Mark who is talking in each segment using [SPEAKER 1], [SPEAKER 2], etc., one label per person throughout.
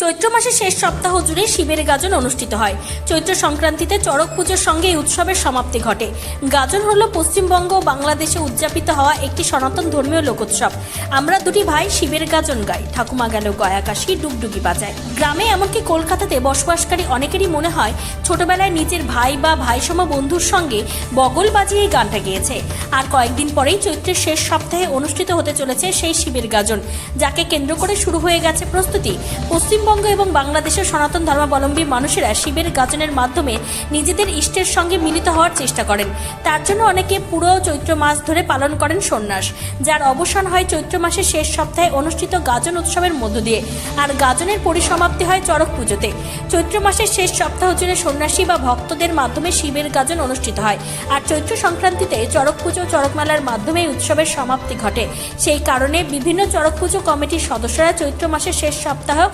[SPEAKER 1] চৈত্র মাসের শেষ সপ্তাহ জুড়ে শিবের গাজন অনুষ্ঠিত হয়। চৈত্র সংক্রান্তিতে চড়ক পুজোর সঙ্গে এই উৎসবের সমাপ্তি ঘটে। গাজন হল পশ্চিমবঙ্গ ও বাংলাদেশে উদযাপিত হওয়া একটি সনাতন ধর্মীয় লোকোৎসব। আমরা দুটি ভাই শিবের গাজন গাই। ঠাকুমা গেল গয়াকাশি, ডুগডুগি বাজায়। গ্রামে এমনকি কলকাতাতে বসবাসকারী অনেকেরই মনে হয়, ছোটবেলায় নিজের ভাই বা ভাইসম বন্ধুর সঙ্গে বগল বাজিয়ে গানটা গিয়েছে। আর কয়েকদিন পরেই চৈত্রের শেষ সপ্তাহে অনুষ্ঠিত হতে চলেছে সেই শিবের গাজন, যাকে কেন্দ্র করে শুরু হয়ে গেছে প্রস্তুতি। পশ্চিমবঙ্গ এবং বাংলাদেশের সনাতন ধর্মাবলম্বী মানুষেরা শিবের গাজনের মাধ্যমে নিজেদের ইষ্টের সঙ্গে মিলিত হওয়ার চেষ্টা করেন। তার জন্য অনেকে পুরো চৈত্র মাস ধরে পালন করেন সন্ন্যাস। যার অবসান হয় চৈত্র মাসের শেষ সপ্তাহে অনুষ্ঠিত গাজন উৎসবের মধ্য দিয়ে আর গাজনের পরিসমাপ্তি হয় চড়ক পুজোতে। চৈত্র মাসের শেষ সপ্তাহ জুড়ে সন্ন্যাসী বা ভক্তদের মাধ্যমে শিবের গাজন অনুষ্ঠিত হয় আর চৈত্র সংক্রান্তিতে চড়ক পুজো চড়কমেলার মাধ্যমে উৎসবের সমাপ্তি ঘটে। সেই কারণে বিভিন্ন চড়ক পুজো কমিটির সদস্যরা চৈত্র মাসের শেষ সপ্তাহ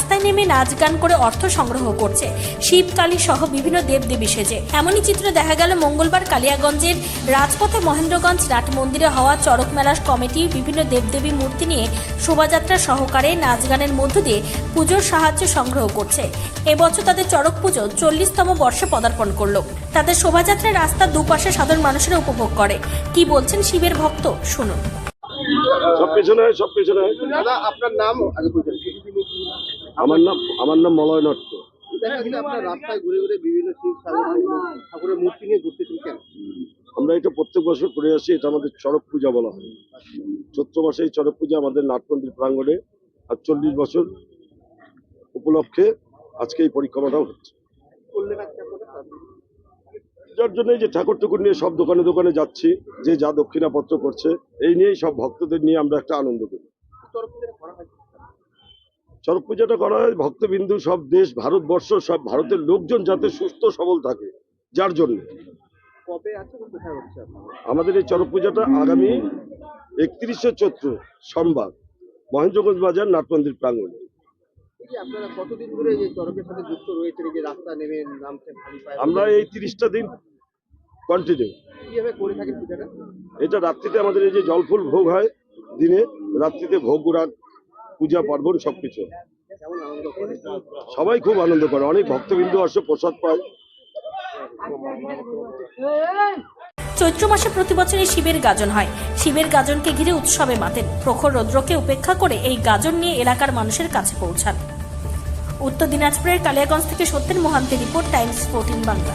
[SPEAKER 1] রাস্তায় নেমে নাচ গান করে অর্থ সংগ্রহ করছে। শিব কালী সহ বিভিন্ন দেবদেবী সেজে। এমনই চিত্র দেখা গেল মঙ্গলবার কালিয়াগঞ্জের রাজপথে মহেন্দ্রগঞ্জ নাট মন্দিরে হওয়া চড়ক মেলার কমিটি বিভিন্ন দেবদেবী মূর্তি নিয়ে শোভাযাত্রা সহকারে নাচ গানের মধ্য দিয়ে পুজোর সাহায্য সংগ্রহ করছে। এবছর তাদের চড়ক পুজো চল্লিশতম বর্ষে পদার্পণ করল। তাদের শোভাযাত্রা রাস্তার দুপাশে সাধারণ মানুষেরা উপভোগ করে। কি বলছেন শিবের ভক্ত? শুনুন।
[SPEAKER 2] সব পেছনে সব পেছনে।
[SPEAKER 3] দাদা আপনার নাম আগে
[SPEAKER 2] আমার নাম আমার নাম মলয়
[SPEAKER 3] রাস্তায় ঘুরে ঘুরে বিভিন্ন ঠাকুরের মূর্তি নিয়ে ঘুরতেছেন কেন?
[SPEAKER 2] আমরা এটা প্রত্যেক বছর করে আসি এটা আমাদের চড়ক পূজা বলা হয়। চৈত্র মাসে এই চড়ক পূজা আমাদের নাটমন্দির প্রাঙ্গণে আর চল্লিশ বছর উপলক্ষে আজকে এই পরিক্রমাটাও হচ্ছে। যার জন্য যে ঠাকুর টুকুর নিয়ে সব দোকানে দোকানে যাচ্ছি যে যা দক্ষিণাপত্র করছে এই নিয়েই সব ভক্তদের নিয়ে আমরা একটা আনন্দ করি
[SPEAKER 3] তরফ থেকে করা হয়
[SPEAKER 2] চড়ক পূজাটা করা হয় ভক্তবিন্দু সব দেশ ভারতবর্ষ সব ভারতের লোকজন যাতে সুস্থ সবল থাকে যার জন্য। আমাদের এই চড়ক পূজাটা আগামী একত্রিশে চৈত্র সোমবার মহেন্দ্রগঞ্জ বাজার নাটমন্দির প্রাঙ্গণে। আমরা এই তিরিশটা দিন কন্টিনিউ এটা রাত্রিতে আমাদের এই যে জলফুল ভোগ হয় দিনে রাত্রিতে ভোগ রাগ পূজা পার্বণ সবকিছু। সবাই খুব আনন্দ করে, অনেক ভক্তবিন্দু আসে, প্রসাদ পায়।
[SPEAKER 1] চৈত্র মাসে প্রতি বছর এই শিবের গাজন হয়। শিবের গাজনকে ঘিরে উৎসবে মাতেন। প্রখর রৌদ্রকে উপেক্ষা করে এই গাজন নিয়ে এলাকার মানুষের কাছে পৌঁছান। উত্তর দিনাজপুরের কালিয়াগঞ্জ থেকে সত্যেন মোহান্তের রিপোর্ট, টাইমস ফোর্টিন বাংলা।